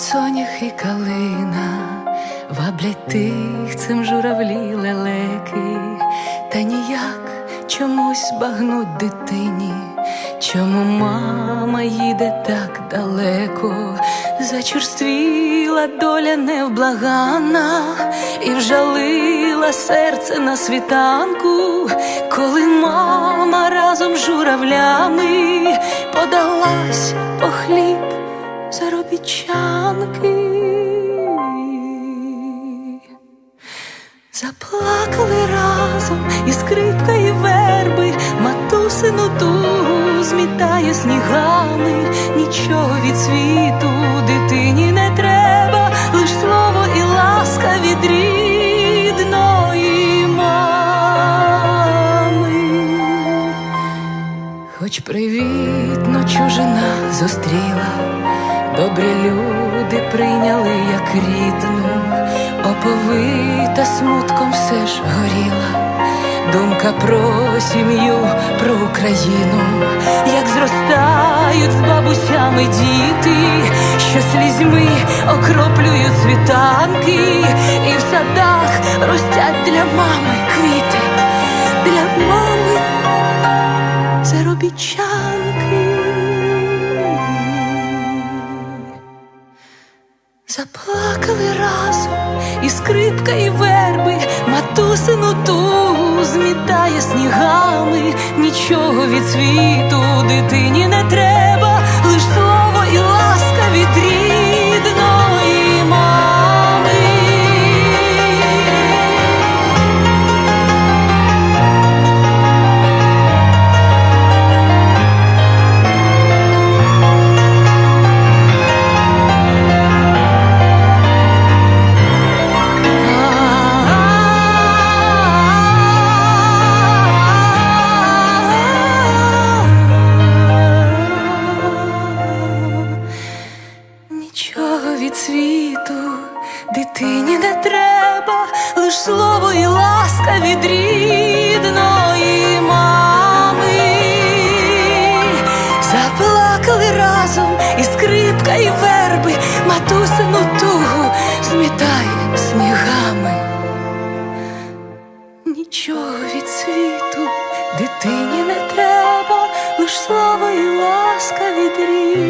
сонях і калина, ваблять тихцем журавлі лелеки, та ніяк чомусь багнуть дитині, чому мама їде так далеко, зачерствіла доля невблагана і вжалила серце на світанку, коли мама разом з журавлями подалась по хліб заробітчанки. Заплакали разом і скрипка, і верби, матусину тугу змітає снігами, нічого від світу дитині не треба, лиш слово і ласка від рідної мами. Хоч привітно чужина зустріла, добрі люди прийняли як рідну, оповита смутком все ж горіла. Думка про сім'ю, про Україну, як зростають з бабусями діти, що слізьми окроплюють світанки, і в садах ростять для мами квіти, для мами заробітчанки. Заплакали разом і скрипка, і верби, матусину ту змітає снігами, нічого від світу дитині не треба, світу дитині не треба, лиш слово і ласка від рідної мами. Заплакали разом і скрипка, і верби, матусину тугу змітає снігами. Нічого від світу дитині не треба, лиш слово і ласка від рідної